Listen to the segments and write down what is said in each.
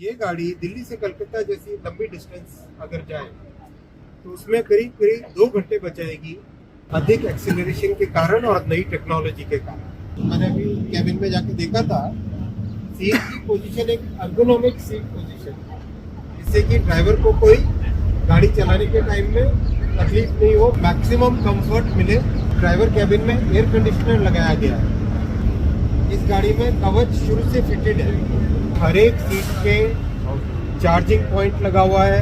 ये गाड़ी दिल्ली से कलकत्ता जैसी लंबी डिस्टेंस अगर जाए तो उसमें करीब करीब दो घंटे बचाएगी अधिक एक्सीलरेशन के कारण और नई टेक्नोलॉजी के कारण। मैंने अभी कैबिन में जाके देखा था सीट की पोजीशन एक अर्गोनॉमिक सीट पोजीशन जिससे कि ड्राइवर को कोई गाड़ी चलाने के टाइम में तकलीफ़ नहीं हो मैक्सिमम कंफर्ट मिले। ड्राइवर कैबिन में एयर कंडीशनर लगाया गया है। इस गाड़ी में कवच शुरू से फिटेड है। हर एक सीट पे चार्जिंग पॉइंट लगा हुआ है।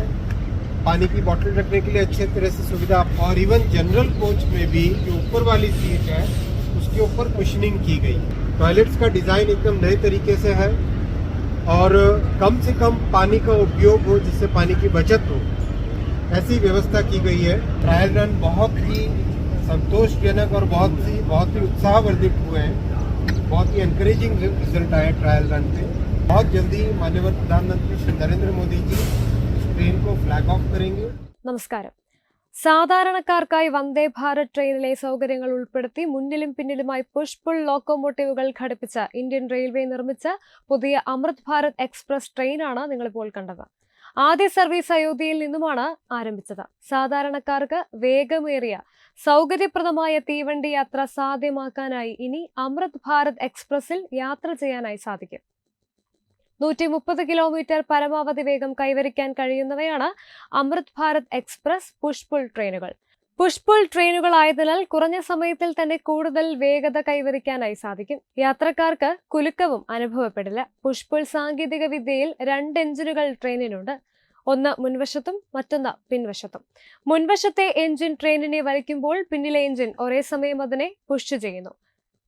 पानी की बोतल रखने के लिए अच्छे तरह से सुविधा और इवन जनरल कोच में भी जो ऊपर वाली सीट है, उसके ऊपर कुशनिंग की गई। टॉयलेट्स का डिज़ाइन एकदम नए तरीके से है और कम से कम पानी का उपयोग हो जिससे पानी की बचत हो। ऐसी व्यवस्था की गई है। ट्रायल रन बहुत ही संतोषजनक और बहुत ही बहुत ही उत्साहवर्धित हुए हैं। बहुत ही एनकरेजिंग रिजल्ट आया ट्रायल रन पे बहुत जल्दी माननीय प्रधानमंत्री श्री नरेंद्र मोदी जी इस ट्रेन को फ्लैग ऑफ करेंगे നമസ്കാരം സാധാരണക്കാർക്കായി വന്ദേ ഭാരത് ട്രെയിനിലെ സൗകര്യങ്ങൾ ഉൾപ്പെടുത്തി മുന്നിലും പിന്നിലുമായി പുഷ് പുൾ ലോക്കോമോട്ടീവുകൾ ഘടിപ്പിച്ച ഇന്ത്യൻ റെയിൽവേ നിർമ്മിച്ച പുതിയ അമൃത് ഭാരത് എക്സ്പ്രസ് ട്രെയിനാണ് നിങ്ങളിപ്പോൾ കണ്ടത് ആദ്യ സർവീസ് അയോധ്യയിൽ നിന്നുമാണ് ആരംഭിച്ചത്. സാധാരണക്കാർക്ക് വേഗമേറിയ സൗകര്യപ്രദമായ തീവണ്ടി യാത്ര സാധ്യമാക്കാനായി ഇനി അമൃത് ഭാരത് എക്സ്പ്രസിൽ യാത്ര ചെയ്യാനായി സാധിക്കും. നൂറ്റി മുപ്പത് കിലോമീറ്റർ പരമാവധി വേഗം കൈവരിക്കാൻ കഴിയുന്നവയാണ് Amrit Bharat express push pull ട്രെയിനുകൾ. പുഷ്പുൾ ട്രെയിനുകളായതിനാൽ കുറഞ്ഞ സമയത്തിൽ തന്നെ കൂടുതൽ വേഗത കൈവരിക്കാനായി സാധിക്കും. യാത്രക്കാർക്ക് കുലുക്കവും അനുഭവപ്പെടില്ല. പുഷ്പുൾ സാങ്കേതിക വിദ്യയിൽ രണ്ട് എഞ്ചിനുകൾ ട്രെയിനിനുണ്ട്. ഒന്ന് മുൻവശത്തും മറ്റൊന്ന് പിൻവശത്തും. മുൻവശത്തെ എഞ്ചിൻ ട്രെയിനിനെ വലിക്കുമ്പോൾ പിന്നിലെ എഞ്ചിൻ ഒരേ സമയം അതിനെ പുഷ് ചെയ്യുന്നു.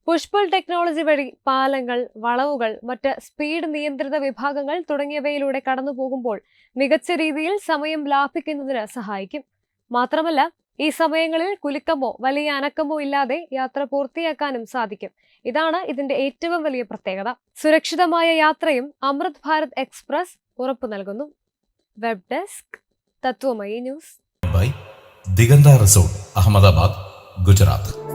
പുഷ്പുൾ ടെക്നോളജി വഴി പാലങ്ങൾ വളവുകൾ മറ്റ് സ്പീഡ് നിയന്ത്രിത വിഭാഗങ്ങൾ തുടങ്ങിയവയിലൂടെ കടന്നു പോകുമ്പോൾ മികച്ച രീതിയിൽ സമയം ലാഭിക്കുന്നതിന് സഹായിക്കും. മാത്രമല്ല ഈ സമയങ്ങളിൽ കുലുക്കമോ വലിയ അനക്കമോ ഇല്ലാതെ യാത്ര പൂർത്തിയാക്കാനും സാധിക്കും. ഇതാണ് ഇതിന്റെ ഏറ്റവും വലിയ പ്രത്യേകത. സുരക്ഷിതമായ യാത്രയും അമൃത് ഭാരത് എക്സ്പ്രസ് ഉറപ്പു നൽകുന്നു. Web desk Tatwamayi news. Diganta resort Ahmedabad Gujarat.